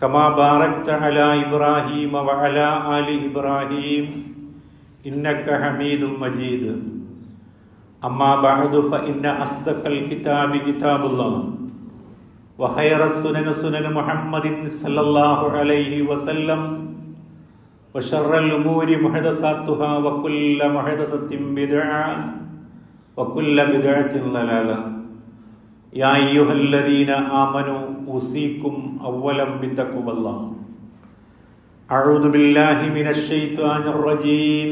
كما باركت على ابراهيم وعلى ال ابراهيم انك حميد مجيد اما بعد فان اصدق الكتاب كتاب الله وخير السنن سنن محمد صلى الله عليه وسلم وشر الامور محدثاتها وكل محدثه بدعه وكل بدعه ضلاله يا أيها الذين آمنوا أوصيكم أولا بتقوى الله أعوذ بالله من الشيطان الرجيم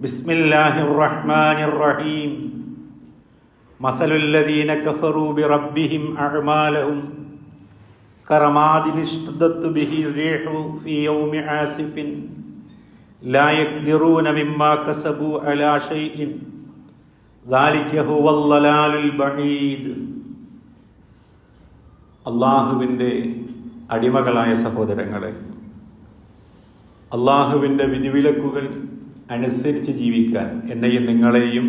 بسم الله الرحمن الرحيم مثل الذين كفروا بربهم أعمالهم كرماد اشتدت به الريح في يوم عاصف لا يقدرون مما كسبوا على شيء അള്ളാഹുവിന്റെ അടിമകളായ സഹോദരങ്ങളെ അള്ളാഹുവിന്റെ വിധിവിലക്കുകൾ അനുസരിച്ച് ജീവിക്കാൻ എന്നെയും നിങ്ങളെയും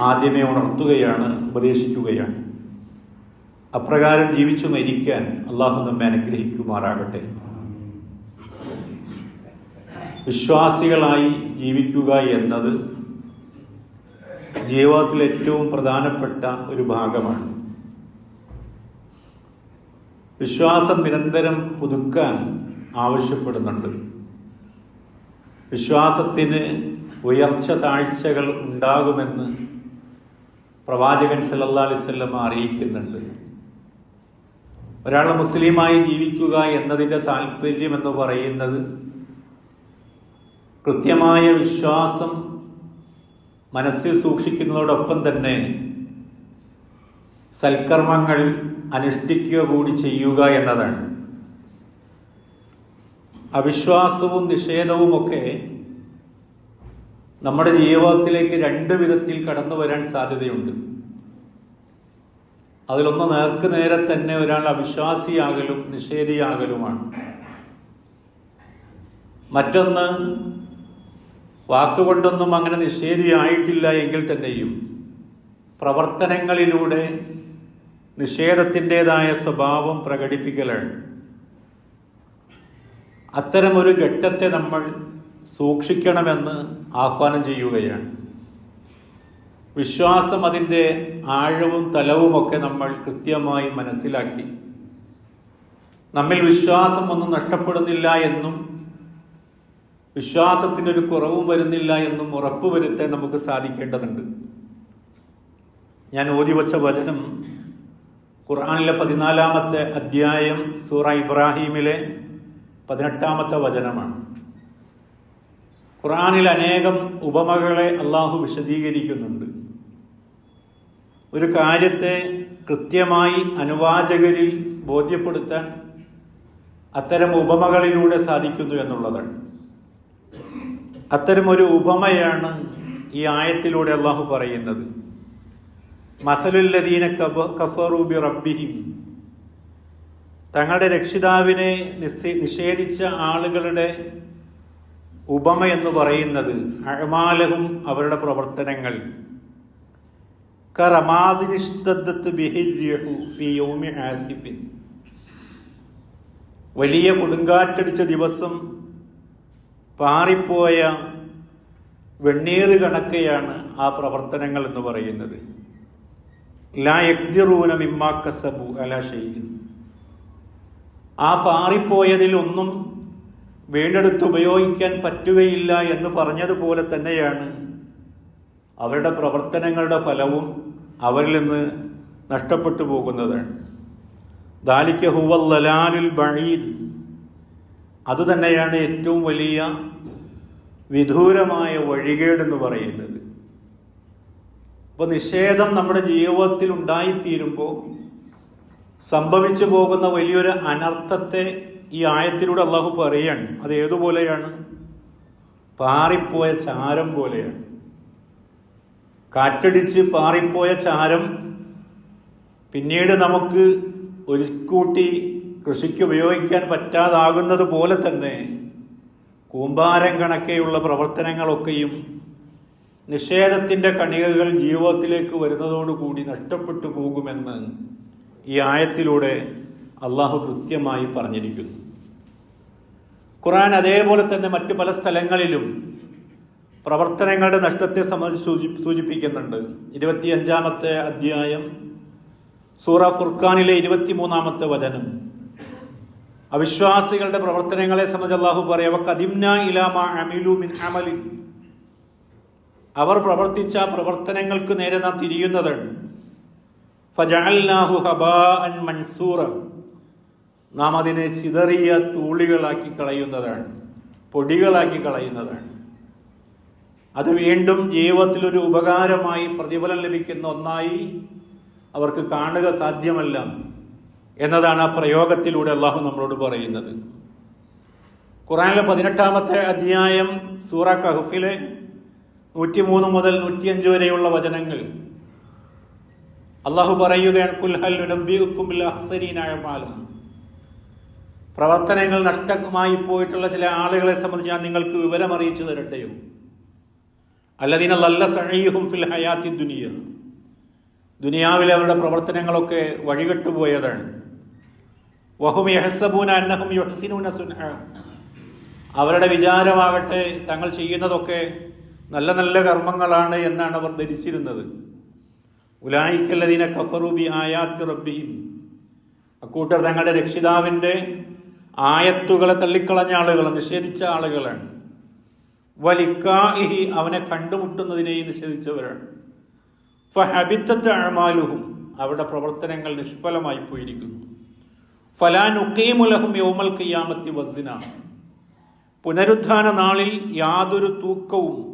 ആദ്യമേ ഉണർത്തുകയാണ് ഉപദേശിക്കുകയാണ്. അപ്രകാരം ജീവിച്ചു മരിക്കാൻ അള്ളാഹു നമ്മെ അനുഗ്രഹിക്കുമാറാകട്ടെ. വിശ്വാസികളായി ജീവിക്കുക എന്നത് ജീവിതത്തിൽ ഏറ്റവും പ്രധാനപ്പെട്ട ഒരു ഭാഗമാണ്. വിശ്വാസം നിരന്തരം പുതുക്കാൻ ആവശ്യപ്പെടുന്നുണ്ട്. വിശ്വാസത്തിന് ഉയർച്ച താഴ്ചകൾ ഉണ്ടാകുമെന്ന് പ്രവാചകൻ സല്ലല്ലാ അലിസ്വല്ലം അറിയിക്കുന്നുണ്ട്. ഒരാൾ മുസ്ലിമായി ജീവിക്കുക എന്നതിന്റെ താല്പര്യം എന്ന് പറയുന്നത് കൃത്യമായ വിശ്വാസം മനസ്സിൽ സൂക്ഷിക്കുന്നതോടൊപ്പം തന്നെ സൽക്കർമ്മങ്ങൾ അനുഷ്ഠിക്കുക കൂടി ചെയ്യുക എന്നതാണ്. അവിശ്വാസവും നിഷേധവുമൊക്കെ നമ്മുടെ ജീവിതത്തിലേക്ക് രണ്ട് വിധത്തിൽ കടന്നു വരാൻ സാധ്യതയുണ്ട്. അതിലൊന്ന് നേർക്ക് നേരെ തന്നെ ഒരാൾ അവിശ്വാസിയാകലും നിഷേധിയാകലുമാണ്. മറ്റൊന്ന് വാക്കുകൊണ്ടൊന്നും അങ്ങനെ നിഷേധിയായിട്ടില്ല എങ്കിൽ തന്നെയും പ്രവർത്തനങ്ങളിലൂടെ നിഷേധത്തിന്റെതായ സ്വഭാവം പ്രകടിപ്പിക്കലാണ്. അത്തരമൊരു ഘട്ടത്തെ നമ്മൾ സൂക്ഷിക്കണമെന്ന് ആഹ്വാനം ചെയ്യുകയാണ്. വിശ്വാസം അതിന്റെ ആഴവും തലവുമൊക്കെ നമ്മൾ കൃത്യമായി മനസ്സിലാക്കി. നമ്മിൽ വിശ്വാസം ഒന്നും നഷ്ടപ്പെടുന്നില്ല എന്നും വിശ്വാസത്തിനൊരു കുറവും വരുന്നില്ല എന്നും ഉറപ്പ് വരുത്താൻ നമുക്ക് സാധിക്കേണ്ടതുണ്ട്. ഞാൻ ഓതിവച്ച വചനം ഖുർആാനിലെ പതിനാലാമത്തെ അധ്യായം സൂറ ഇബ്രാഹീമിലെ പതിനെട്ടാമത്തെ വചനമാണ്. ഖുർആാനിൽ അനേകം ഉപമകളെ അള്ളാഹു വിശദീകരിക്കുന്നുണ്ട്. ഒരു കാര്യത്തെ കൃത്യമായി അനുവാചകരിൽ ബോധ്യപ്പെടുത്താൻ അത്തരം ഉപമകളിലൂടെ സാധിക്കുന്നു എന്നുള്ളതാണ്. അത്തരമൊരു ഉപമയാണ് ഈ ആയത്തിലൂടെ അള്ളാഹു പറയുന്നത്. മസലുല്ലദീന കഫറൂബി റബ്ബിഹിം തങ്ങളുടെ രക്ഷിതാവിനെ നിഷേധിച്ച ആളുകളുടെ ഉപമ എന്ന് പറയുന്നത് അഴമാലവും അവരുടെ പ്രവർത്തനങ്ങൾ. വലിയ കൊടുങ്കാറ്റടിച്ച ദിവസം പാറിപ്പോയ വെണ്ണീറ് കണക്കെയാണ് ആ പ്രവർത്തനങ്ങൾ എന്ന് പറയുന്നത്. ലാ യക്തിറൂന മിമ്മാക്കസബു അല ഷെയ്ൻ ആ പാറിപ്പോയതിൽ ഒന്നും വീണ്ടെടുത്ത് ഉപയോഗിക്കാൻ പറ്റുകയില്ല എന്ന് പറഞ്ഞതുപോലെ തന്നെയാണ് അവരുടെ പ്രവർത്തനങ്ങളുടെ ഫലവും അവരിൽ നിന്ന് നഷ്ടപ്പെട്ടു പോകുന്നതാണ് ദാലിക്ക ഹുവല്ലാലുൽ ബഴീദ് അതുതന്നെയാണ് ഏറ്റവും വലിയ വിദൂരമായ വഴികേടെന്ന് പറയുന്നത്. അപ്പോൾ നിഷേധം നമ്മുടെ ജീവിതത്തിൽ ഉണ്ടായിത്തീരുമ്പോൾ സംഭവിച്ചു പോകുന്ന വലിയൊരു അനർത്ഥത്തെ ഈ ആയത്തിലൂടെ അള്ളാഹു പറയാണ്. അത് ഏതുപോലെയാണ്? പാറിപ്പോയ ചാരം പോലെയാണ്. കാറ്റടിച്ച് പാറിപ്പോയ ചാരം പിന്നീട് നമുക്ക് ഒരു കൂട്ടി കൃഷിക്ക് ഉപയോഗിക്കാൻ പറ്റാതാകുന്നത് പോലെ തന്നെ കൂമ്പാരം കണക്കെയുള്ള പ്രവർത്തനങ്ങളൊക്കെയും നിഷേധത്തിന്റെ കണികകൾ ജീവിതത്തിലേക്ക് വരുന്നതോടുകൂടി നഷ്ടപ്പെട്ടു പോകുമെന്ന് ഈ ആയത്തിലൂടെ അള്ളാഹു കൃത്യമായി പറഞ്ഞിരിക്കുന്നു. ഖുറാൻ അതേപോലെ തന്നെ മറ്റു പല സ്ഥലങ്ങളിലും പ്രവർത്തനങ്ങളുടെ നഷ്ടത്തെ സംബന്ധിച്ച് സൂചി സൂചിപ്പിക്കുന്നുണ്ട്. ഇരുപത്തിയഞ്ചാമത്തെ അധ്യായം സൂറ ഫുർഖാനിലെ ഇരുപത്തിമൂന്നാമത്തെ വചനം. അവിശ്വാസികളുടെ പ്രവർത്തനങ്ങളെ സംബന്ധിച്ച് അള്ളാഹു പറയാം അമലിൻ. അവർ പ്രവർത്തിച്ച പ്രവർത്തനങ്ങൾക്ക് നേരെ നാം തിരിയുന്നതാണ് ഫജഅൽനാഹു മൻസൂറ. നാം അതിനെ ചിതറിയ തൂളികളാക്കി കളയുന്നതാണ് പൊടികളാക്കി കളയുന്നതാണ്. അത് വീണ്ടും ജീവിതത്തിൽ ഒരു ഉപകാരമായി പ്രതിഫലം ലഭിക്കുന്ന ഒന്നായി അവർക്ക് കാണുക സാധ്യമല്ല. എന്നതാണ് ആ പ്രയോഗത്തിലൂടെ അള്ളാഹു നമ്മളോട് പറയുന്നത്. ഖുറാനിലെ പതിനെട്ടാമത്തെ അധ്യായം സൂറ കഹഫിലെ നൂറ്റിമൂന്ന് മുതൽ നൂറ്റിയഞ്ച് വരെയുള്ള വചനങ്ങൾ. അള്ളാഹു പറയുകയാണ് കുൽഹൽ പ്രവർത്തനങ്ങൾ നഷ്ടമായി പോയിട്ടുള്ള ചില ആളുകളെ സംബന്ധിച്ച് ഞാൻ നിങ്ങൾക്ക് വിവരം അറിയിച്ചു തരട്ടെയോ? അല്ലദീന നല്ല ഫിൽ ഹയാത്തി ദുനിയ. ദുനിയാവിലെ അവരുടെ പ്രവർത്തനങ്ങളൊക്കെ വഴികെട്ടുപോയതാണ്. അവരുടെ വിചാരമാകട്ടെ തങ്ങൾ ചെയ്യുന്നതൊക്കെ നല്ല നല്ല കർമ്മങ്ങളാണ് എന്നാണ് അവർ ധരിച്ചിരുന്നത്. ഉലായിക്കല്ലതിനെ കഫറൂബി ആയാത്തി റബ്ബിയും അക്കൂട്ടർ തങ്ങളുടെ രക്ഷിതാവിന്റെ ആയത്തുകളെ തള്ളിക്കളഞ്ഞ ആളുകൾ നിഷേധിച്ച ആളുകളാണ്. വലിക്കാഹി അവനെ കണ്ടുമുട്ടുന്നതിനെയും നിഷേധിച്ചവരാണ്. ഫഹബിത്തത്തെ അഴമാലുഹും അവരുടെ പ്രവർത്തനങ്ങൾ നിഷ്ഫലമായി പോയിരിക്കുന്നു. ഫലാനുക്കീമുലഹും പുനരുത്ഥാന നാളിൽ യാതൊരു തൂക്കവും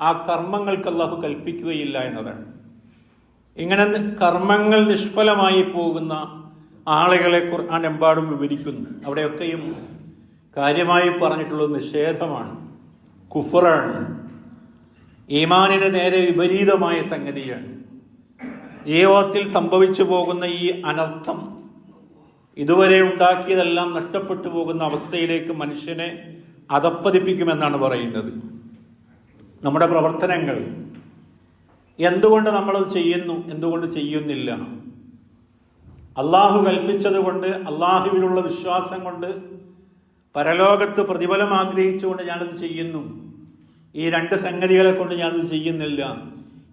ആ കർമ്മങ്ങൾക്ക് അള്ളാഹു കൽപ്പിക്കുകയില്ല എന്നതാണ്. ഇങ്ങനെ കർമ്മങ്ങൾ നിഷ്ഫലമായി പോകുന്ന ആളുകളെ ഖുർആൻ എമ്പാടും വിവരിക്കുന്നു. അവിടെയൊക്കെയും കാര്യമായി പറഞ്ഞിട്ടുള്ളത് നിഷേധമാണ് കുഫറാണ്. ഈമാനിന് നേരെ വിപരീതമായ സംഗതിയാണ്. ജീവിതത്തിൽ സംഭവിച്ചു പോകുന്ന ഈ അനർത്ഥം ഇതുവരെ ഉണ്ടാക്കിയതെല്ലാം നഷ്ടപ്പെട്ടു പോകുന്ന അവസ്ഥയിലേക്ക് മനുഷ്യനെ അതപ്പതിപ്പിക്കുമെന്നാണ് പറയുന്നത്. നമ്മുടെ പ്രവർത്തനങ്ങൾ എന്തുകൊണ്ട് നമ്മളത് ചെയ്യുന്നു എന്തുകൊണ്ട് ചെയ്യുന്നില്ല? അള്ളാഹു കൽപ്പിച്ചത് കൊണ്ട് വിശ്വാസം കൊണ്ട് പരലോകത്ത് പ്രതിഫലം ആഗ്രഹിച്ചുകൊണ്ട് ഞാനത് ചെയ്യുന്നു. ഈ രണ്ട് സംഗതികളെ കൊണ്ട് ഞാനത് ചെയ്യുന്നില്ല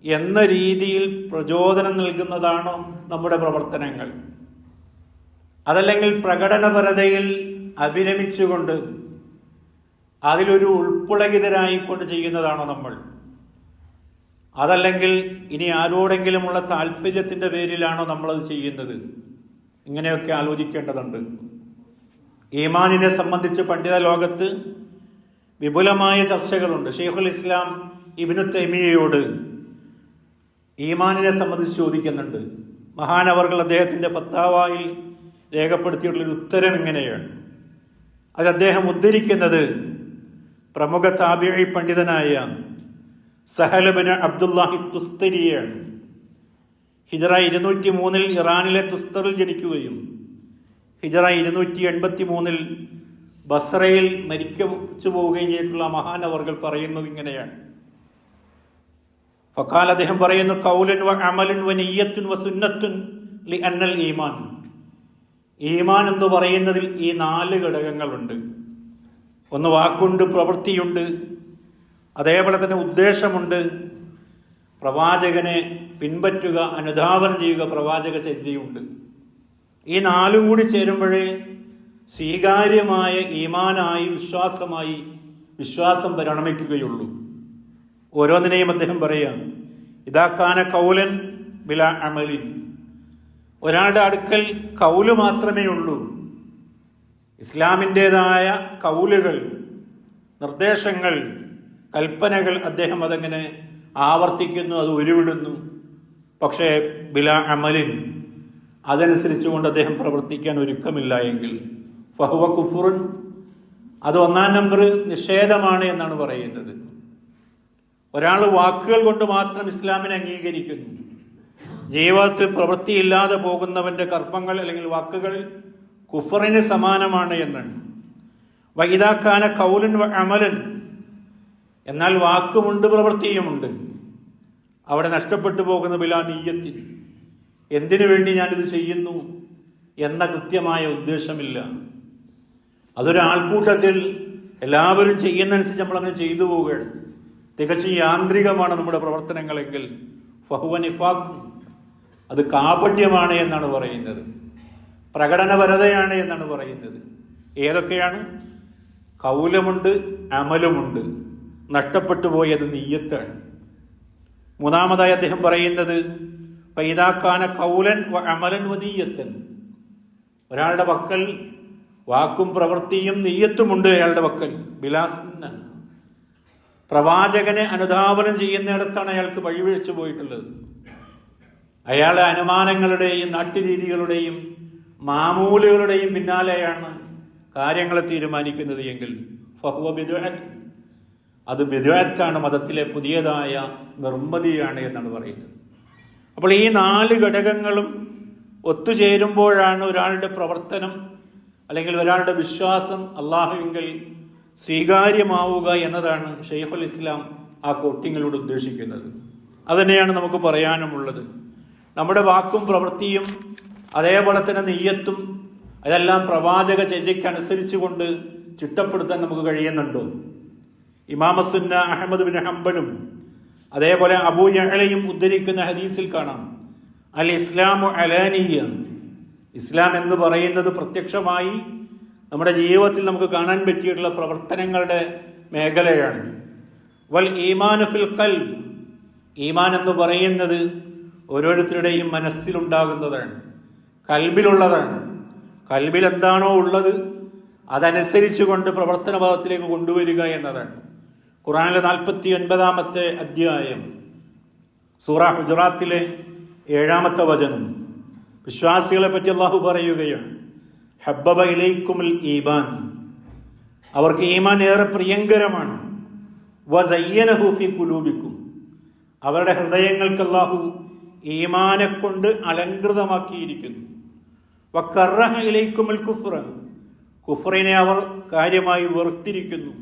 എന്ന രീതിയിൽ പ്രചോദനം നൽകുന്നതാണോ നമ്മുടെ പ്രവർത്തനങ്ങൾ? അതല്ലെങ്കിൽ പ്രകടനപരതയിൽ അഭിരമിച്ചുകൊണ്ട് അതിലൊരു ഉൾപ്പുളകിതരായിക്കൊണ്ട് ചെയ്യുന്നതാണോ നമ്മൾ? അതല്ലെങ്കിൽ ഇനി ആരോടെങ്കിലുമുള്ള താല്പര്യത്തിന്റെ പേരിലാണോ നമ്മളത് ചെയ്യുന്നത്? ഇങ്ങനെയൊക്കെ ആലോചിക്കേണ്ടതുണ്ട്. ഈമാനിനെ സംബന്ധിച്ച് പണ്ഡിത ലോകത്ത് വിപുലമായ ചർച്ചകളുണ്ട്. ഷെയ്ഖുൽ ഇസ്ലാം ഇബിനു തെമിയയോട് ഈമാനിനെ സംബന്ധിച്ച് ചോദിക്കുന്നുണ്ട്. മഹാനവർകൾ അദ്ദേഹത്തിന്റെ ഫത്താവായിൽ രേഖപ്പെടുത്തിയിട്ടുള്ളൊരു ഉത്തരം ഇങ്ങനെയാണ്. അത് അദ്ദേഹം ഉദ്ധരിക്കുന്നത് പ്രമുഖ താബിഴി പണ്ഡിതനായ സഹലബിന് അബ്ദുല്ലാഹി തുസ്തരിയാണ്. ഹിജറ ഇരുന്നൂറ്റി മൂന്നിൽ ഇറാനിലെ തുസ്തറിൽ ജനിക്കുകയും ഹിജറ ഇരുന്നൂറ്റി എൺപത്തി മൂന്നിൽ ബസ്രയിൽ മരിക്കച്ചു പോവുകയും ചെയ്തിട്ടുള്ള മഹാനവർകൾ പറയുന്നു ഇങ്ങനെയാണ്. ഫക്കാൽ അദ്ദേഹം പറയുന്നു കൗലൻ വ അമലൻ വ നെയ്യത്തുൻ വ സുന്നത്തുൻ ലി അന്നൽ ഈമാൻ. ഈമാൻ എന്ന് പറയുന്നതിൽ ഈ നാല് ഘടകങ്ങളുണ്ട്. ഒന്ന് വാക്കുണ്ട് പ്രവൃത്തിയുണ്ട് അതേപോലെ തന്നെ ഉദ്ദേശമുണ്ട്. പ്രവാചകനെ പിൻപറ്റുക അനുധാവനം ചെയ്യുക പ്രവാചക ചര്യയുണ്ട്. ഈ നാലും കൂടി ചേരുമ്പോഴേ സ്വീകാര്യമായ ഈമാനായി വിശ്വാസമായി വിശ്വാസം പരിണമിക്കുകയുള്ളൂ. ഓരോന്നിനെയും അദ്ദേഹം പറയുകയാണ് ഇതാക്കാന കൗലൻ ബില അമലിൻ. ഒരാളുടെ അടുക്കൽ കൗൽ മാത്രമേ ഉള്ളൂ. ഇസ്ലാമിന്റെതായ കൗലുകൾ നിർദ്ദേശങ്ങൾ കൽപ്പനകൾ അദ്ദേഹം അതങ്ങനെ ആവർത്തിക്കുന്നു അത് ഉരുവിടുന്നു. പക്ഷേ ബില അമലിൻ അതനുസരിച്ചുകൊണ്ട് അദ്ദേഹം പ്രവർത്തിക്കാൻ ഒരുക്കമില്ല എങ്കിൽ ഫഹുവ കുഫുറുൻ അത് ഒന്നാം നമ്പർ നിഷേധമാണ് എന്നാണ് പറയുന്നത്. ഒരാൾ വാക്കുകൾ കൊണ്ട് മാത്രം ഇസ്ലാമിനെ അംഗീകരിക്കുന്നു. ജീവിതത്തിൽ പ്രവൃത്തിയില്ലാതെ പോകുന്നവന്റെ കർമ്മങ്ങൾ അല്ലെങ്കിൽ വാക്കുകൾ കുഫറിന് സമാനമാണ് എന്നാണ് വൈദാക്കാന കൗലൻ അമലൻ. എന്നാൽ വാക്കുമുണ്ട് പ്രവൃത്തിയുമുണ്ട്. അവിടെ നഷ്ടപ്പെട്ടു പോകുന്ന ബിലാ നീയത്തിൽ എന്തിനു വേണ്ടി ഞാനിത് ചെയ്യുന്നു എന്ന കൃത്യമായ ഉദ്ദേശമില്ല. അതൊരാൾക്കൂട്ടത്തിൽ എല്ലാവരും ചെയ്യുന്നതനുസരിച്ച് നമ്മളങ്ങനെ ചെയ്തു പോവുകയാണ്. തികച്ചും യാന്ത്രികമാണ് നമ്മുടെ പ്രവർത്തനങ്ങളെങ്കിൽ. ഫഹുവ നിഫാഖ്. അത് കാപട്യമാണ് എന്നാണ് പറയുന്നത്. പ്രകടനപരതയാണ് എന്നാണ് പറയുന്നത്. ഏതൊക്കെയാണ്? കൗലമുണ്ട് അമലുമുണ്ട്. നഷ്ടപ്പെട്ടു പോയത് നീയത്താണ്. മൂന്നാമതായി അദ്ദേഹം പറയുന്നത് പൈതാക്കാന കൗലൻ അമലൻ വ നീയത്തൻ. ഒരാളുടെ പക്കൽ വാക്കും പ്രവൃത്തിയും നീയത്തുമുണ്ട് അയാളുടെ പക്കൽ ബിലാസ് പ്രവാചകനെ അനുധാപനം ചെയ്യുന്നിടത്താണ് അയാൾക്ക് വഴിവിഴിച്ചു പോയിട്ടുള്ളത്. അയാളെ അനുമാനങ്ങളുടെയും നാട്ടുരീതികളുടെയും മാമൂലുകളുടെയും പിന്നാലെയാണ് കാര്യങ്ങളെ തീരുമാനിക്കുന്നത് എങ്കിൽ ഫഹുവ ബിദുഅത്ത്. അത് ബിദുഅത്താണ് മതത്തിലെ പുതിയതായ നിർമ്മതിയാണ് എന്നാണ് പറയുന്നത്. അപ്പോൾ ഈ നാല് ഘടകങ്ങളും ഒത്തുചേരുമ്പോഴാണ് ഒരാളുടെ പ്രവർത്തനം അല്ലെങ്കിൽ ഒരാളുടെ വിശ്വാസം അള്ളാഹുവിങ്കിൽ സ്വീകാര്യമാവുക എന്നതാണ് ഷെയ്ഖുൽ ഇസ്ലാം ആ കോട്ടിങ്ങിലൂടെ ഉദ്ദേശിക്കുന്നത്. അതുതന്നെയാണ് നമുക്ക് പറയാനുമുള്ളത്. നമ്മുടെ വാക്കും പ്രവൃത്തിയും അതേപോലെ തന്നെ നെയ്യത്തും അതെല്ലാം പ്രവാചക ചര്യക്കനുസരിച്ചുകൊണ്ട് ചിട്ടപ്പെടുത്താൻ നമുക്ക് കഴിയുന്നുണ്ടോ? ഇമാമസുന്ന അഹമ്മദ് ബിൻ ഹംബലും അതേപോലെ അബൂ യഹലയും ഉദ്ധരിക്കുന്ന ഹദീസിൽ കാണാം. അൽ ഇസ്ലാം അലാനിയ. ഇസ്ലാം എന്ന് പറയുന്നത് പ്രത്യക്ഷമായി നമ്മുടെ ജീവിതത്തിൽ നമുക്ക് കാണാൻ പറ്റിയിട്ടുള്ള പ്രവർത്തനങ്ങളുടെ മേഖലയാണ്. വൽ ഈമാനു ഫിൽ കൽ ഈമാൻ എന്ന് പറയുന്നത് ഓരോരുത്തരുടെയും മനസ്സിലുണ്ടാകുന്നതാണ്. കൽബിലുള്ളതാണ്. കൽബിൽ എന്താണോ ഉള്ളത് അതനുസരിച്ച് കൊണ്ട് പ്രവർത്തന ഭാഗത്തിലേക്ക് കൊണ്ടുവരിക എന്നതാണ്. ഖുറാനിലെ നാൽപ്പത്തി ഒൻപതാമത്തെ അധ്യായം സൂറ ഗുജറാത്തിലെ ഏഴാമത്തെ വചനം. വിശ്വാസികളെ പറ്റി അള്ളാഹു പറയുകയാണ് ഹബ്ബബ ഇലൈക്കുമുൽ ഈമാൻ. അവർക്ക് ഈമാൻ ഏറെ പ്രിയങ്കരമാണ്. വസയ്യനഹുഫി കുലൂബിക്കും അവരുടെ ഹൃദയങ്ങൾക്ക് അള്ളാഹു ഈമാനെ കൊണ്ട് അലങ്കൃതമാക്കിയിരിക്കുന്നു വക്കറഹ ഇലൈക്കുമുൽ കുഫ്ര കുഫറിനെ അവർ കാര്യമായി വെറുത്തിരിക്കുന്നു.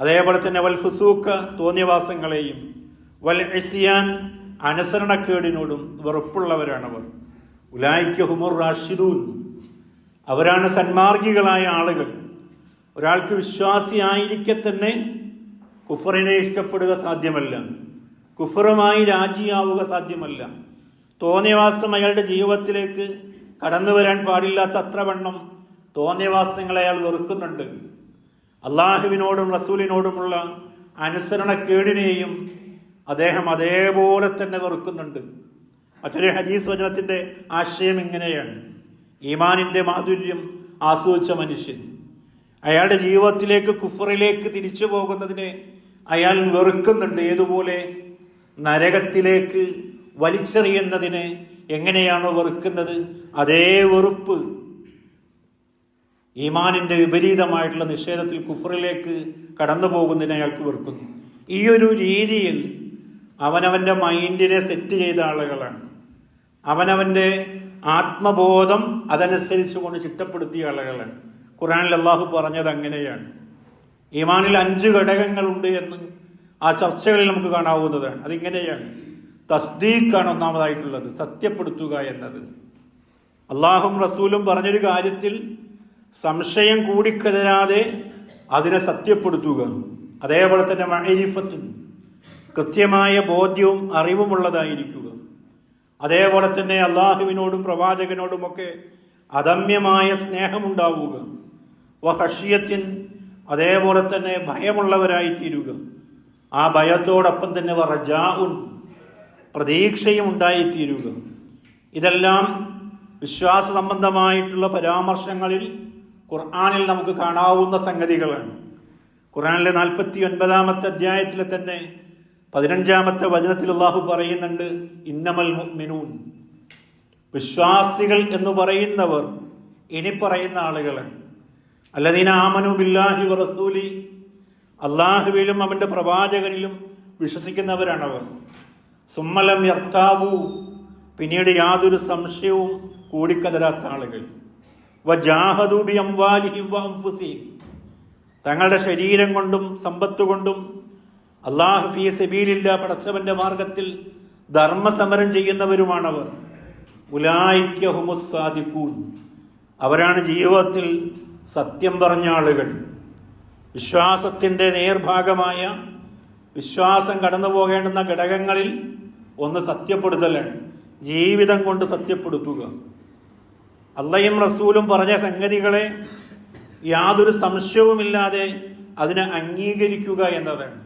അതേപോലെ തന്നെ വൽ ഫുസൂക്ക തോന്നിയവാസങ്ങളെയും വൽ എസിയാൻ അനുസരണക്കേടിനോടും വെറുപ്പുള്ളവരാണവർ. ഉലായിക്ക ഹുമുർ റാഷിദൂൻ. അവരാണ് സന്മാർഗികളായ ആളുകൾ. ഒരാൾക്ക് വിശ്വാസിയായിരിക്കെ തന്നെ കുഫറിനെ ഇഷ്ടപ്പെടുക സാധ്യമല്ല. കുഫറുമായി രാജിയാവുക സാധ്യമല്ല. തോന്നിയവാസം അയാളുടെ ജീവിതത്തിലേക്ക് കടന്നു വരാൻ പാടില്ലാത്ത അത്ര വണ്ണം തോന്നിയവാസങ്ങളെ അയാൾ വെറുക്കുന്നുണ്ട്. അള്ളാഹുവിനോടും റസൂലിനോടുമുള്ള അനുസരണക്കേടിനെയും അദ്ദേഹം അതേപോലെ തന്നെ വെറുക്കുന്നുണ്ട്. മറ്റൊരു ഹദീസ് വചനത്തിന്റെ ആശയം ഇങ്ങനെയാണ്. ഈമാനിന്റെ മാധുര്യം ആസ്വദിച്ച മനുഷ്യൻ. അയാളുടെ ജീവിതത്തിലേക്ക് കുഫറിലേക്ക് തിരിച്ചു പോകുന്നതിനെ അയാൾ വെറുക്കുന്നുണ്ട്. ഏതുപോലെ? നരകത്തിലേക്ക് വലിച്ചെറിയുന്നതിനെ എങ്ങനെയാണോ വെറുക്കുന്നത് അതേ വെറുപ്പ് ഈമാനിന്റെ വിപരീതമായിട്ടുള്ള നിഷേധത്തിൽ കുഫറിലേക്ക് കടന്നു പോകുന്നതിനെ അയാൾക്ക് വെറുക്കുന്നു. ഈ ഒരു രീതിയിൽ അവനവന്റെ മൈൻഡിനെ സെറ്റ് ചെയ്ത ആളുകളാണ്. അവനവന്റെ ആത്മബോധം അതനുസരിച്ച് കൊണ്ട് ചിട്ടപ്പെടുത്തിയ ആളുകളാണ്. ഖുറാനിൽ അള്ളാഹു പറഞ്ഞത് അങ്ങനെയാണ്. ഈമാനിൽ അഞ്ച് ഘടകങ്ങളുണ്ട് എന്ന് ആ ചർച്ചകളിൽ നമുക്ക് കാണാവുന്നതാണ്. അതിങ്ങനെയാണ്. തസ്ദീഖാണ് ഒന്നാമതായിട്ടുള്ളത്. സത്യപ്പെടുത്തുക എന്നത്. അള്ളാഹും റസൂലും പറഞ്ഞൊരു കാര്യത്തിൽ സംശയം കൂടിക്കതരാതെ അതിനെ സത്യപ്പെടുത്തുക. അതേപോലെ തന്നെ മഹരിഫത്തും കൃത്യമായ ബോധ്യവും അറിവുമുള്ളതായിരിക്കുക. അതേപോലെ തന്നെ അള്ളാഹുവിനോടും പ്രവാചകനോടുമൊക്കെ അദമ്യമായ സ്നേഹമുണ്ടാവുക. വഹഷ്യത്തിൻ അതേപോലെ തന്നെ ഭയമുള്ളവരായി തീരുക ആ ഭയത്തോടൊപ്പം തന്നെ വറജാഉൻ പ്രതീക്ഷയും ഉണ്ടായിത്തീരുക. ഇതെല്ലാം വിശ്വാസ സംബന്ധമായിട്ടുള്ള പരാമർശങ്ങളിൽ ഖുർആാനിൽ നമുക്ക് കാണാവുന്ന സംഗതികളാണ്. ഖുർആാനിലെ നാൽപ്പത്തി ഒൻപതാമത്തെ അധ്യായത്തിലെ തന്നെ പതിനഞ്ചാമത്തെ വചനത്തിൽ അള്ളാഹു പറയുന്നുണ്ട് ഇന്നമൽ മിനൂൻ വിശ്വാസികൾ എന്ന് പറയുന്നവർ ഇനി പറയുന്ന ആളുകളാണ്. അല്ലദീന ആമനു ബില്ലാഹി വറസൂലി അള്ളാഹുവിലും അവന്റെ പ്രവാചകനിലും വിശ്വസിക്കുന്നവരാണവർ. സുമ്മലം യർത്താവു പിന്നീട് യാതൊരു സംശയവും കൂടിക്കലരാത്ത ആളുകൾ. തങ്ങളുടെ ശരീരം കൊണ്ടും സമ്പത്ത് കൊണ്ടും അള്ളാഹു ഫീ സബീലില്ല പടച്ചവന്റെ മാർഗത്തിൽ ധർമ്മസമരം ചെയ്യുന്നവരുമാണവർ. ഉലായിക്ക അവരാണ് ജീവിതത്തിൽ സത്യം പറഞ്ഞ ആളുകൾ. വിശ്വാസത്തിന്റെ നേർഭാഗമായ വിശ്വാസം കടന്നു പോകേണ്ടുന്ന ഘടകങ്ങളിൽ ഒന്ന് സത്യപ്പെടുത്തലാണ്. ജീവിതം കൊണ്ട് സത്യപ്പെടുത്തുക. അള്ളയും റസൂലും പറഞ്ഞ സംഗതികളെ യാതൊരു സംശയവുമില്ലാതെ അതിനെ അംഗീകരിക്കുക എന്നതാണ്.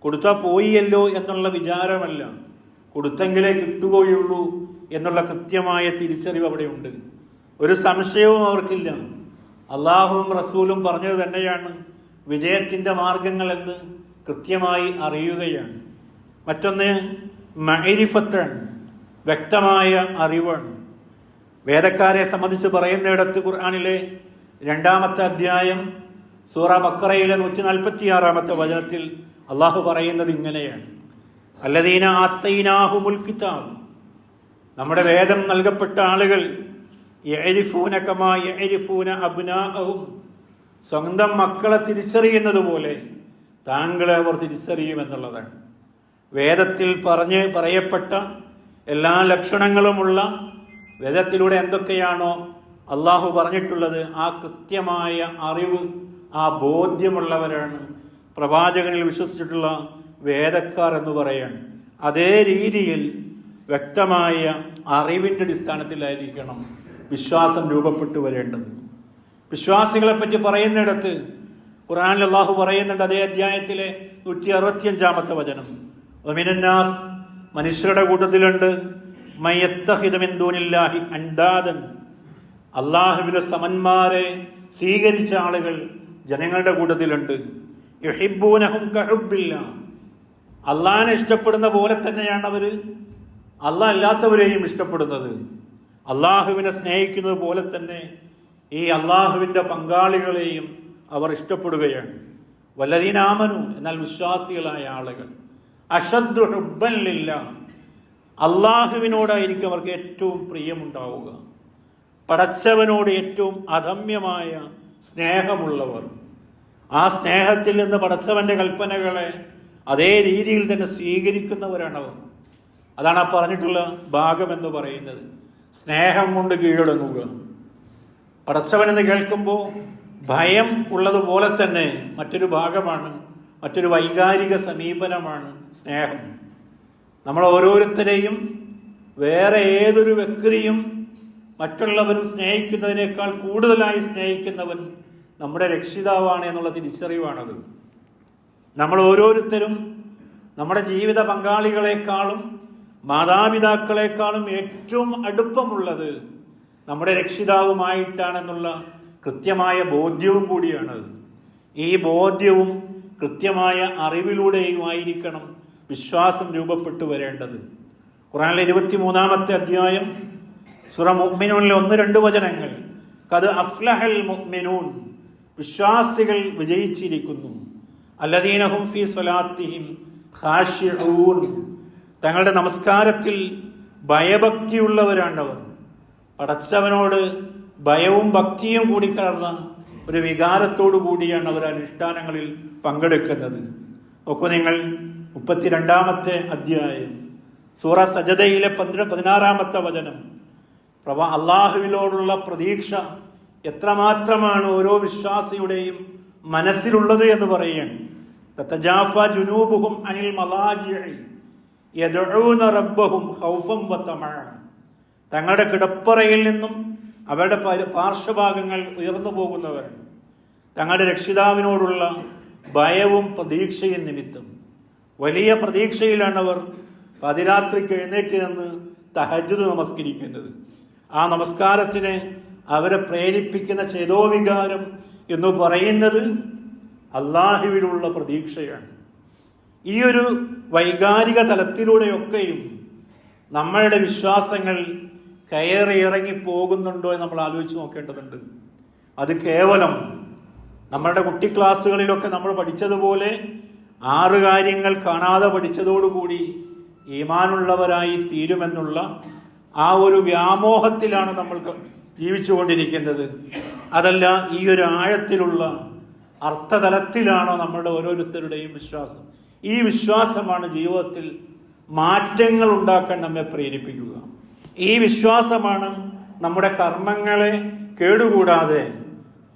കൊടുത്താൽ പോയിയല്ലോ എന്നുള്ള വിചാരമല്ല. കൊടുത്തെങ്കിലേ കിട്ടുകയുള്ളൂ എന്നുള്ള കൃത്യമായ തിരിച്ചറിവ് അവിടെയുണ്ട്. ഒരു സംശയവും അവർക്കില്ല. അള്ളാഹുവും റസൂലും പറഞ്ഞത് തന്നെയാണ്. വിജയത്തിന്റെ മാർഗങ്ങൾ എന്ന് കൃത്യമായി അറിയുകയാണ്. മറ്റൊന്ന് മൈരിഫത്താണ് വ്യക്തമായ അറിവാണ്. വേദക്കാരെ സംബന്ധിച്ച് പറയുന്നിടത്ത് ഖുർആാനിലെ രണ്ടാമത്തെ അധ്യായം സൂറ ബക്കറയിലെ നൂറ്റി നാൽപ്പത്തി ആറാമത്തെ വചനത്തിൽ അള്ളാഹു പറയുന്നത് ഇങ്ങനെയാണ്. അല്ലദീന ആത്തൈനാഹു മുൽക്കിത്താവ് നമ്മുടെ വേദം നൽകപ്പെട്ട ആളുകൾ യഅരിഫൂന എരിഫൂന അബ്നാഹും സ്വന്തം മക്കളെ തിരിച്ചറിയുന്നത് പോലെ താങ്കളെ അവർ തിരിച്ചറിയുമെന്നുള്ളതാണ് വേദത്തിൽ പറഞ്ഞ് പറയപ്പെട്ട എല്ലാ ലക്ഷണങ്ങളുമുള്ള വേദത്തിലൂടെ എന്തൊക്കെയാണോ അള്ളാഹു പറഞ്ഞിട്ടുള്ളത് ആ കൃത്യമായ അറിവ് ആ ബോധ്യമുള്ളവരാണ് പ്രവാചകനിൽ വിശ്വസിച്ചിട്ടുള്ള വേദക്കാർ എന്ന് പറയാണ് അതേ രീതിയിൽ വ്യക്തമായ അറിവിന്റെ അടിസ്ഥാനത്തിലായിരിക്കണം വിശ്വാസം രൂപപ്പെട്ടു വരേണ്ടത്. വിശ്വാസികളെ പറ്റി പറയുന്നിടത്ത് ഖുറാനിൽ അള്ളാഹു പറയുന്നുണ്ട് അതേ അധ്യായത്തിലെ നൂറ്റി അറുപത്തിയഞ്ചാമത്തെ വചനം. ഒമിനന്നാസ് മനുഷ്യരുടെ കൂട്ടത്തിലുണ്ട്. മയ്യത്തഹിതമെന്തൂനില്ലാഹി സമന്മാരെ സ്വീകരിച്ച ആളുകൾ ജനങ്ങളുടെ കൂട്ടത്തിലുണ്ട്. കഹുബില്ല അള്ളാഹിനെ ഇഷ്ടപ്പെടുന്ന പോലെ തന്നെയാണ് അവർ അള്ളാഹ് അല്ലാത്തവരെയും ഇഷ്ടപ്പെടുന്നത്. അള്ളാഹുവിനെ സ്നേഹിക്കുന്നത് പോലെ തന്നെ ഈ അള്ളാഹുവിന്റെ പങ്കാളികളെയും അവർ ഇഷ്ടപ്പെടുകയാണ്. വല്ലതീനാമനു എന്നാൽ വിശ്വാസികളായ ആളുകൾ. അഷദ്ദു ഹുബ്ബനില്ല അള്ളാഹുവിനോടായിരിക്കും അവർക്ക് ഏറ്റവും പ്രിയമുണ്ടാവുക. പടച്ചവനോട് ഏറ്റവും അധമ്യമായ സ്നേഹമുള്ളവർ. ആ സ്നേഹത്തിൽ നിന്ന് പടച്ചവന്റെ കൽപ്പനകളെ അതേ രീതിയിൽ തന്നെ സ്വീകരിക്കുന്നവരാണവർ. അതാണ് ആ പറഞ്ഞിട്ടുള്ള ഭാഗം എന്ന് പറയുന്നത്. സ്നേഹം കൊണ്ട് കീഴടങ്ങുക. പടച്ചവൻ എന്ന് കേൾക്കുമ്പോൾ ഭയം ഉള്ളതുപോലെ തന്നെ മറ്റൊരു ഭാഗമാണ് മറ്റൊരു വൈകാരിക സമീപനമാണ് സ്നേഹം. നമ്മൾ ഓരോരുത്തരെയും വേറെ ഏതൊരു വ്യക്തിയും മറ്റുള്ളവരും സ്നേഹിക്കുന്നതിനേക്കാൾ കൂടുതലായി സ്നേഹിക്കുന്നവൻ നമ്മുടെ രക്ഷിതാവാണ് എന്നുള്ള തിരിച്ചറിവാണത്. നമ്മൾ ഓരോരുത്തരും നമ്മുടെ ജീവിത പങ്കാളികളെക്കാളും മാതാപിതാക്കളെക്കാളും ഏറ്റവും അടുപ്പമുള്ളത് നമ്മുടെ രക്ഷിതാവുമായിട്ടാണെന്നുള്ള കൃത്യമായ ബോധ്യവും കൂടിയാണത് ഈ ബോധ്യവും കൃത്യമായ അറിവിലൂടെയുമായിരിക്കണം വിശ്വാസം രൂപപ്പെട്ടു വരേണ്ടത്. ഖുറാനിലെ ഇരുപത്തി മൂന്നാമത്തെ അധ്യായം സുറ മുഅ്മിനൂനിലെ ഒന്ന് രണ്ട് വചനങ്ങൾ. കത് അഫ്ലഹൽ മുഅ്മിനൂൻ. വിശ്വാസികൾ വിജയിച്ചിരിക്കുന്നു. അല്ലദീനഹും ഫി സ്വലാത്തിഹിം ഖാശിഊൻ തങ്ങളുടെ നമസ്കാരത്തിൽ ഭയഭക്തിയുള്ളവരാണവർ. പടച്ചവനോട് ഭയവും ഭക്തിയും കൂടി കലർന്ന ഒരു വികാരത്തോടു കൂടിയാണ് അവർ അനുഷ്ഠാനങ്ങളിൽ പങ്കെടുക്കുന്നത്. നോക്കൂ നിങ്ങൾ മുപ്പത്തിരണ്ടാമത്തെ അധ്യായം സൂറ സജതയിലെ പന്ത്ര പതിനാറാമത്തെ വചനം. പ്രഭ അള്ളാഹുവിനോടുള്ള പ്രതീക്ഷ എത്രമാത്രമാണ് ഓരോ വിശ്വാസിയുടെയും മനസ്സിലുള്ളത് എന്ന് പറയുകയാണ് അനിൽ റബ്ബഹും ഖൗഫം തങ്ങളുടെ കിടപ്പറയിൽ നിന്നും അവരുടെ പാർശ്വഭാഗങ്ങൾ ഉയർന്നു പോകുന്നവർ തങ്ങളുടെ രക്ഷിതാവിനോടുള്ള ഭയവും പ്രതീക്ഷയും നിമിത്തം. വലിയ പ്രതീക്ഷയിലാണ് അവർ പതിരാത്രിക്ക് എഴുന്നേറ്റ് നിന്ന് തഹജുദ് നമസ്കരിക്കുന്നത് ആ നമസ്കാരത്തിന് അവരെ പ്രേരിപ്പിക്കുന്ന ചേതോവികാരം എന്ന് പറയുന്നത് അള്ളാഹുവിലുള്ള പ്രതീക്ഷയാണ്. ഈ ഒരു വൈകാരിക തലത്തിലൂടെയൊക്കെയും നമ്മളുടെ വിശ്വാസങ്ങൾ കയറി ഇറങ്ങി പോകുന്നുണ്ടോ എന്ന് നമ്മൾ ആലോചിച്ച് നോക്കേണ്ടതുണ്ട്. അത് കേവലം നമ്മളുടെ കുട്ടി ക്ലാസ്സുകളിലൊക്കെ നമ്മൾ പഠിച്ചതുപോലെ ആറ് കാര്യങ്ങൾ കാണാതെ പഠിച്ചതോടുകൂടി ഈമാനുള്ളവരായി തീരുമെന്നുള്ള ആ ഒരു വ്യാമോഹത്തിലാണ് നമ്മൾ ജീവിച്ചുകൊണ്ടിരിക്കുന്നത് അതല്ല ഈ ഒരു ആഴത്തിലുള്ള അർത്ഥതലത്തിലാണോ നമ്മളുടെ ഓരോരുത്തരുടെയും വിശ്വാസം. ഈ വിശ്വാസമാണ് ജീവിതത്തിൽ മാറ്റങ്ങൾ ഉണ്ടാക്കാൻ നമ്മെ പ്രേരിപ്പിക്കുക. ഈ വിശ്വാസമാണ് നമ്മുടെ കർമ്മങ്ങളെ കേടുകൂടാതെ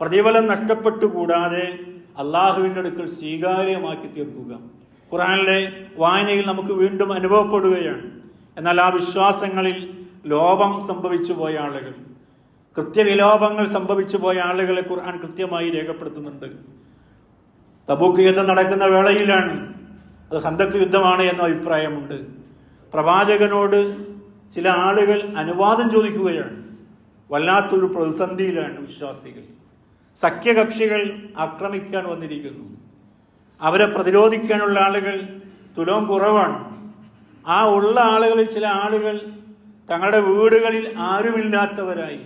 പ്രതിഫലം നഷ്ടപ്പെട്ടുകൂടാതെ അള്ളാഹുവിന്റെ അടുക്കൽ സ്വീകാര്യമാക്കി തീർക്കുക. ഖുറാനിലെ വായനയിൽ നമുക്ക് വീണ്ടും അനുഭവപ്പെടുകയാണ്. എന്നാൽ ആ വിശ്വാസങ്ങളിൽ ലോപം സംഭവിച്ചു പോയ ആളുകൾ കൃത്യവിലോപങ്ങൾ സംഭവിച്ചു പോയ ആളുകളെ ഖുർആൻ കൃത്യമായി രേഖപ്പെടുത്തുന്നുണ്ട്. തബൂക്ക് യുദ്ധം നടക്കുന്ന വേളയിലാണ്. അത് ഹന്തക്ക് യുദ്ധമാണ് എന്ന അഭിപ്രായമുണ്ട്. പ്രവാചകനോട് ചില ആളുകൾ അനുവാദം ചോദിക്കുകയാണ്. വല്ലാത്തൊരു പ്രതിസന്ധിയിലാണ് വിശ്വാസികൾ. സഖ്യകക്ഷികൾ ആക്രമിക്കാൻ വന്നിരിക്കുന്നു. അവരെ പ്രതിരോധിക്കാനുള്ള ആളുകൾ തുലവും കുറവാണ്. ആ ഉള്ള ആളുകളിൽ ചില ആളുകൾ തങ്ങളുടെ വീടുകളിൽ ആരുമില്ലാത്തവരായി.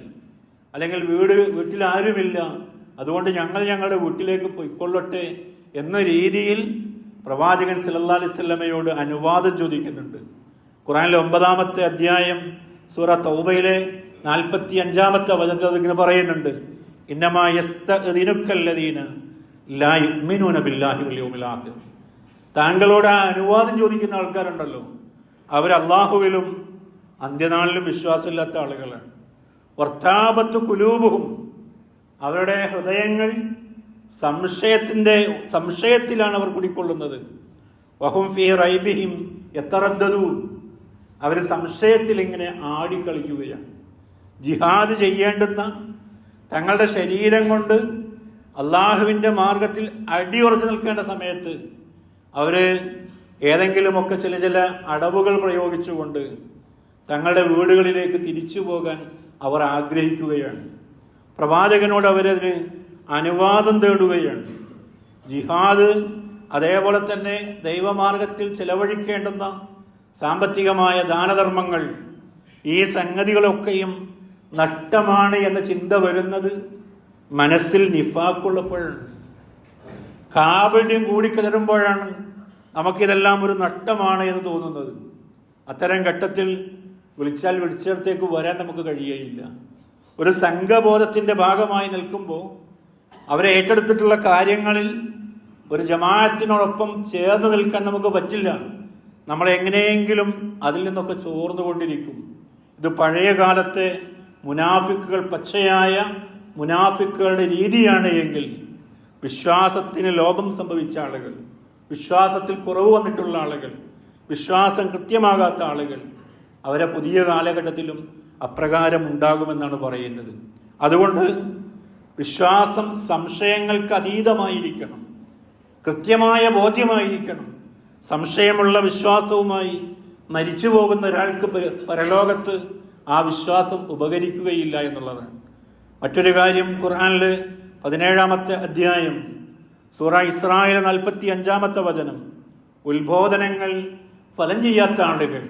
അല്ലെങ്കിൽ വീട് വീട്ടിൽ ആരുമില്ല. അതുകൊണ്ട് ഞങ്ങൾ ഞങ്ങളുടെ വീട്ടിലേക്ക് പൊയ്ക്കൊള്ളട്ടെ എന്ന രീതിയിൽ പ്രവാചകൻ സല്ലാ അലൈഹി അനുവാദം ചോദിക്കുന്നുണ്ട്. ഖുറാനിലെ ഒമ്പതാമത്തെ അധ്യായം സൂറ തൗബയിലെ നാൽപ്പത്തി അഞ്ചാമത്തെ വചനത്തിൽ അതിങ്ങനെ പറയുന്നുണ്ട്. ബില്ലാഹി താങ്കളോട് ആ അനുവാദം ചോദിക്കുന്ന ആൾക്കാരുണ്ടല്ലോ. അവർ അള്ളാഹുവിലും അന്ത്യനാളിലും വിശ്വാസമില്ലാത്ത ആളുകളാണ്. വർത്താപത്ത് കുലൂപവും അവരുടെ ഹൃദയങ്ങൾ സംശയത്തിന്റെ സംശയത്തിലാണ് അവർ കുടിക്കൊള്ളുന്നത്. വഹും ഫി റൈബിഹിം എത്തറദ്ദതു അവർ സംശയത്തിൽ ഇങ്ങനെ ആടിക്കളിക്കുകയാണ്. ജിഹാദ് ചെയ്യേണ്ടുന്ന തങ്ങളുടെ ശരീരം കൊണ്ട് അള്ളാഹുവിന്റെ മാർഗത്തിൽ അടിയുറച്ചു നിൽക്കേണ്ട സമയത്ത് അവർ ഏതെങ്കിലുമൊക്കെ ചില ചില അടവുകൾ പ്രയോഗിച്ചുകൊണ്ട് തങ്ങളുടെ വീടുകളിലേക്ക് തിരിച്ചു പോകാൻ അവർ ആഗ്രഹിക്കുകയാണ്. പ്രവാചകനോട് അവരതിന് അനുവാദം തേടുകയാണ്. ജിഹാദ് അതേപോലെ തന്നെ ദൈവമാർഗത്തിൽ ചെലവഴിക്കേണ്ടുന്ന സാമ്പത്തികമായ ദാനധർമ്മങ്ങൾ ഈ സംഗതികളൊക്കെയും നഷ്ടമാണ് എന്ന ചിന്ത വരുന്നത് മനസ്സിൽ നിഫാക്കുള്ളപ്പോഴാണ് കാപട്യം കൂടിക്കിതറുമ്പോഴാണ് നമുക്കിതെല്ലാം ഒരു നഷ്ടമാണ് എന്ന് തോന്നുന്നത്. അത്തരം ഘട്ടത്തിൽ വിളിച്ചാൽ വിളിച്ചേർത്തേക്ക് വരാൻ നമുക്ക് കഴിയുകയില്ല ഒരു സംഘബോധത്തിന്റെ ഭാഗമായി നിൽക്കുമ്പോൾ അവരെ ഏറ്റെടുത്തിട്ടുള്ള കാര്യങ്ങളിൽ ഒരു ജമാഅത്തിനോടൊപ്പം ചേർന്ന് നിൽക്കാൻ നമുക്ക് പറ്റില്ല. നമ്മൾ എങ്ങനെയെങ്കിലും അതിൽ നിന്നൊക്കെ ചോർന്നുകൊണ്ടിരിക്കും. ഇത് പഴയ കാലത്തെ മുനാഫിക്കുകൾ പച്ചയായ മുനാഫിക്കുകളുടെ രീതിയാണ് എങ്കിൽ വിശ്വാസത്തിന് ലോപം സംഭവിച്ച ആളുകൾ വിശ്വാസത്തിൽ കുറവ് വന്നിട്ടുള്ള ആളുകൾ വിശ്വാസം കൃത്യമാകാത്ത ആളുകൾ അവരെ പുതിയ കാലഘട്ടത്തിലും അപ്രകാരം ഉണ്ടാകുമെന്നാണ് പറയുന്നത്. അതുകൊണ്ട് വിശ്വാസം സംശയങ്ങൾക്ക് അതീതമായിരിക്കണം. കൃത്യമായ ബോധ്യമായിരിക്കണം. സംശയമുള്ള വിശ്വാസവുമായി മരിച്ചു പോകുന്ന ഒരാൾക്ക് പര- പരലോകത്ത് ആ വിശ്വാസം ഉപകരിക്കുകയില്ല എന്നുള്ളതാണ്. മറ്റൊരു കാര്യം ഖുർആനിൽ പതിനേഴാമത്തെ അധ്യായം സൂറ ഇസ്രായേൽ നാൽപ്പത്തി അഞ്ചാമത്തെ വചനം ഉത്ബോധനങ്ങൾ ഫലം ചെയ്യാത്ത ആളുകൾ.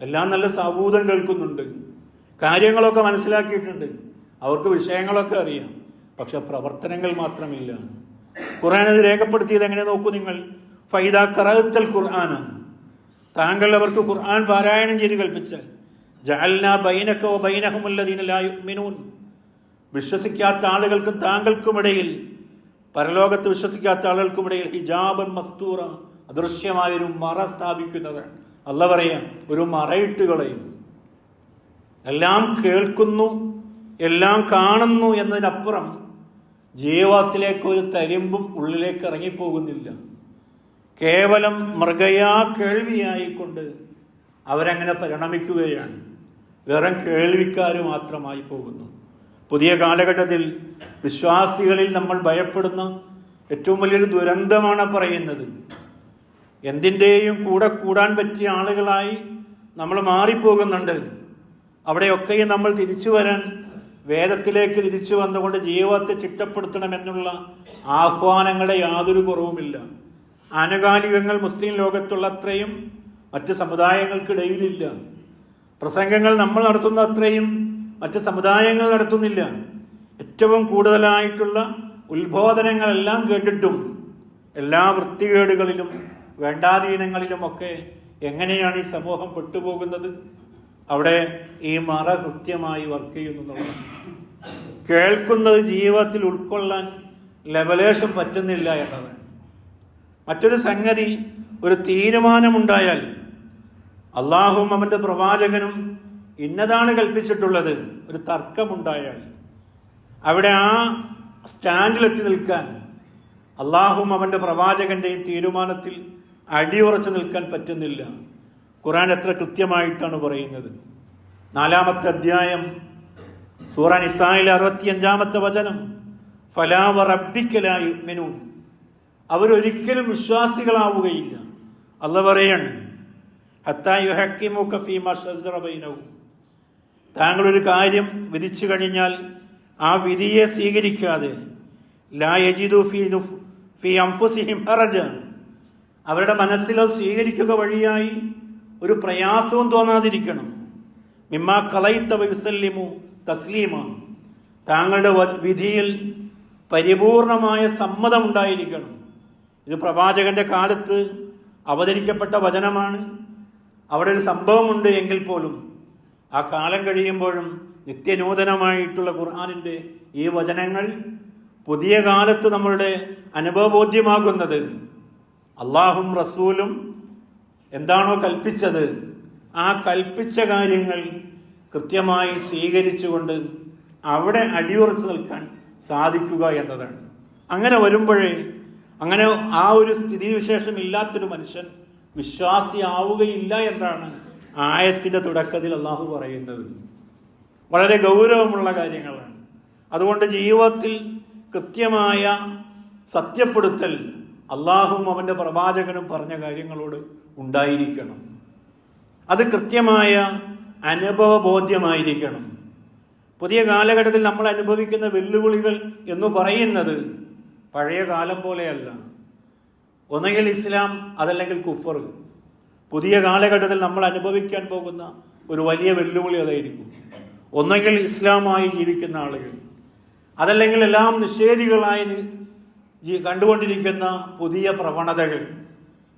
എല്ലാം നല്ല സാബൂതം കേൾക്കുന്നുണ്ട്. കാര്യങ്ങളൊക്കെ മനസ്സിലാക്കിയിട്ടുണ്ട്. അവർക്ക് വിഷയങ്ങളൊക്കെ അറിയാം. പക്ഷെ പ്രവർത്തനങ്ങൾ മാത്രമില്ല. ഖുർആൻ ഇത് രേഖപ്പെടുത്തിയത് എങ്ങനെ നോക്കൂ നിങ്ങൾ? ഫൈദ കറത്തൽ ഖുർആനാണ് താങ്കൾ അവർക്ക് ഖുർആൻ പാരായണം ചെയ്ത് കൽപ്പിച്ചാൽ ജഅൽനാ ബൈനക വ ബൈനഹുമുല്ലദീന ലാ യുഅ്മിനൂൻ. വിശ്വസിക്കാത്ത ആളുകൾക്കും താങ്കൾക്കുമിടയിൽ പരലോകത്ത് വിശ്വസിക്കാത്ത ആളുകൾക്കുമിടയിൽ ഹിജാബൻ മസ്തൂറ അദൃശ്യമായൊരു മറ സ്ഥാപിക്കുന്നതാണ് അല്ല പറയാം ഒരു മറയിട്ട് കളയും. എല്ലാം കേൾക്കുന്നു എല്ലാം കാണുന്നു എന്നതിനപ്പുറം ജീവത്തിലേക്ക് ഒരു തരിമ്പും ഉള്ളിലേക്ക് ഇറങ്ങിപ്പോകുന്നില്ല. കേവലം മൃഗയാ കേൾവിയായിക്കൊണ്ട് അവരങ്ങനെ പരിണമിക്കുകയാണ്. വെറും കേൾവിക്കാർ മാത്രമായി പോകുന്നു. പുതിയ കാലഘട്ടത്തിൽ വിശ്വാസികളിൽ നമ്മൾ ഭയപ്പെടുന്ന ഏറ്റവും വലിയൊരു ദുരന്തമാണ് പറയുന്നത്. എന്തിന്റെയും കൂടെ കൂടാൻ പറ്റിയ ആളുകളായി നമ്മൾ മാറിപ്പോകുന്നുണ്ട്. അവിടെയൊക്കെയും നമ്മൾ തിരിച്ചു വരാൻ വേദത്തിലേക്ക് തിരിച്ചു വന്നുകൊണ്ട് ജീവിതത്തെ ചിട്ടപ്പെടുത്തണമെന്നുള്ള ആഹ്വാനങ്ങളെ യാതൊരു കുറവുമില്ല. ആനുകാലികങ്ങൾ മുസ്ലിം ലോകത്തുള്ള അത്രയും മറ്റ് സമുദായങ്ങൾക്കിടയിലില്ല. പ്രസംഗങ്ങൾ നമ്മൾ നടത്തുന്ന അത്രയും മറ്റ് സമുദായങ്ങൾ നടത്തുന്നില്ല. ഏറ്റവും കൂടുതലായിട്ടുള്ള ഉത്ബോധനങ്ങളെല്ലാം കേട്ടിട്ടും എല്ലാ വൃത്തികേടുകളിലും വേണ്ടാധീനങ്ങളിലുമൊക്കെ എങ്ങനെയാണ് ഈ സമൂഹം പെട്ടുപോകുന്നത്? അവിടെ ഈ മറ കൃത്യമായി വർക്ക് ചെയ്യുന്നു എന്നുള്ളതാണ്. കേൾക്കുന്നത് ജീവിതത്തിൽ ഉൾക്കൊള്ളാൻ ലെവലേഷൻ പറ്റുന്നില്ല എന്നതാണ്. മറ്റൊരു സംഗതി ഒരു തീരുമാനമുണ്ടായാൽ അള്ളാഹും അവന്റെ പ്രവാചകനും ഇന്നതാണ് കൽപ്പിച്ചിട്ടുള്ളത് ഒരു തർക്കമുണ്ടായാൽ. അവിടെ ആ സ്റ്റാൻഡിലെത്തി നിൽക്കാൻ അള്ളാഹും അവന്റെ പ്രവാചകന്റെയും തീരുമാനത്തിൽ അടിയുറച്ചു നിൽക്കാൻ പറ്റുന്നില്ല. ഖുറാൻ എത്ര കൃത്യമായിട്ടാണ് പറയുന്നത്. നാലാമത്തെ അധ്യായം സൂറ ഇസായിലെ അറുപത്തിയഞ്ചാമത്തെ വചനം ഫലാവ റബ്ബിക്കലായി മെനു അവരൊരിക്കലും വിശ്വാസികളാവുകയില്ല. അല്ല പറയണം ഹത്തായുഹക്കിമുക്ക ഫീമ ഒരു കാര്യം വിധിച്ചു കഴിഞ്ഞാൽ ആ വിധിയെ സ്വീകരിക്കാതെ ലാ യജിദു അവരുടെ മനസ്സിലത് സ്വീകരിക്കുക വഴിയായി ഒരു പ്രയാസവും തോന്നാതിരിക്കണം. മിമ്മാ കലൈത്ത വൈസല്യമു തസ്ലീമാണ് താങ്കളുടെ വിധിയിൽ പരിപൂർണമായ സമ്മതം ഉണ്ടായിരിക്കണം ഇത് പ്രവാചകന്റെ കാലത്ത് അവതരിക്കപ്പെട്ട വചനമാണ്. അവിടെ ഒരു സംഭവമുണ്ട് എങ്കിൽ പോലും ആ കാലം കഴിയുമ്പോഴും നിത്യനൂതനമായിട്ടുള്ള ഖുർആാനിന്റെ ഈ വചനങ്ങൾ പുതിയ കാലത്ത് നമ്മളുടെ അനുഭവബോധ്യമാകുന്നത്. അള്ളാഹും റസൂലും എന്താണോ കൽപ്പിച്ചത്. ആ കൽപ്പിച്ച കാര്യങ്ങൾ കൃത്യമായി സ്വീകരിച്ചുകൊണ്ട് അവിടെ അടിയുറച്ചു നിൽക്കാൻ സാധിക്കുക എന്നതാണ്. അങ്ങനെ വരുമ്പോഴേ അങ്ങനെ ആ ഒരു സ്ഥിതിവിശേഷം ഇല്ലാത്തൊരു മനുഷ്യൻ വിശ്വാസിയാവുകയില്ല എന്നാണ് ആയത്തിന്റെ തുടക്കത്തിൽ അള്ളാഹു പറയുന്നത്. വളരെ ഗൗരവമുള്ള കാര്യങ്ങളാണ്. അതുകൊണ്ട് ജീവിതത്തിൽ കൃത്യമായ സത്യപ്പെടുത്തൽ അള്ളാഹും അവന്റെ പ്രവാചകനും പറഞ്ഞ കാര്യങ്ങളോട് ഉണ്ടായിരിക്കണം. അത് കൃത്യമായ അനുഭവബോധ്യമായിരിക്കണം. പുതിയ കാലഘട്ടത്തിൽ നമ്മൾ അനുഭവിക്കുന്ന വെല്ലുവിളികൾ എന്ന് പറയുന്നത് പഴയ കാലം പോലെയല്ല. ഒന്നെങ്കിൽ ഇസ്ലാം അതല്ലെങ്കിൽ കുഫർ. പുതിയ കാലഘട്ടത്തിൽ നമ്മൾ അനുഭവിക്കാൻ പോകുന്ന ഒരു വലിയ വെല്ലുവിളി അതായിരിക്കും. ഒന്നെങ്കിൽ ഇസ്ലാമായി ജീവിക്കുന്ന ആളുകൾ. അതല്ലെങ്കിൽ എല്ലാം നിഷേധികളായി കണ്ടുകൊണ്ടിരിക്കുന്ന പുതിയ പ്രവണതകൾ.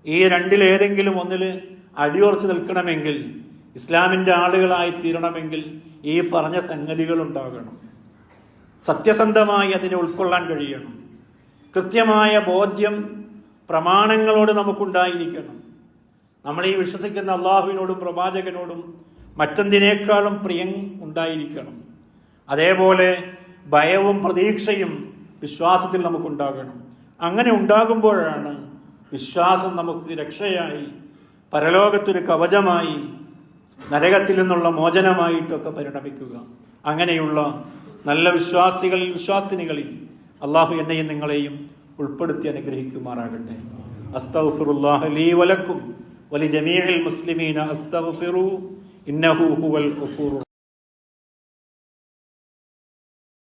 ഈ രണ്ടിലേതെങ്കിലും ഒന്നിൽ അടിയുറച്ച് നിൽക്കണമെങ്കിൽ ഇസ്ലാമിന്റെ ആളുകളായി തീരണമെങ്കിൽ ഈ പറഞ്ഞ സംഗതികൾ ഉണ്ടാകണം. സത്യസന്ധമായി അതിനെ ഉൾക്കൊള്ളാൻ കഴിയണം. കൃത്യമായ ബോധ്യം പ്രമാണങ്ങളോട് നമുക്കുണ്ടായിരിക്കണം. നമ്മൾ ഈ വിശ്വസിക്കുന്ന അള്ളാഹുവിനോടും പ്രവാചകനോടും മറ്റെന്തിനേക്കാളും പ്രിയം ഉണ്ടായിരിക്കണം. അതേപോലെ ഭയവും പ്രതീക്ഷയും വിശ്വാസത്തിൽ നമുക്കുണ്ടാകണം. അങ്ങനെ ഉണ്ടാകുമ്പോഴാണ് വിശ്വാസം നമുക്ക് രക്ഷയായി പരലോകത്തൊരു കവചമായി നരകത്തിൽ നിന്നുള്ള മോചനമായിട്ടൊക്കെ പരിണമിക്കുക. അങ്ങനെയുള്ള നല്ല വിശ്വാസികളിൽ വിശ്വാസിനികളിൽ അള്ളാഹു എന്നെയും നിങ്ങളെയും ഉൾപ്പെടുത്തി അനുഗ്രഹിക്കുമാറാകട്ടെ. അസ്തഗ്ഫിറുല്ലാഹ ലീ വലക്കും വലി ജമീഅൽ മുസ്ലിമീന അസ്തഗ്ഫിറു ഇന്നഹു ഹുവൽ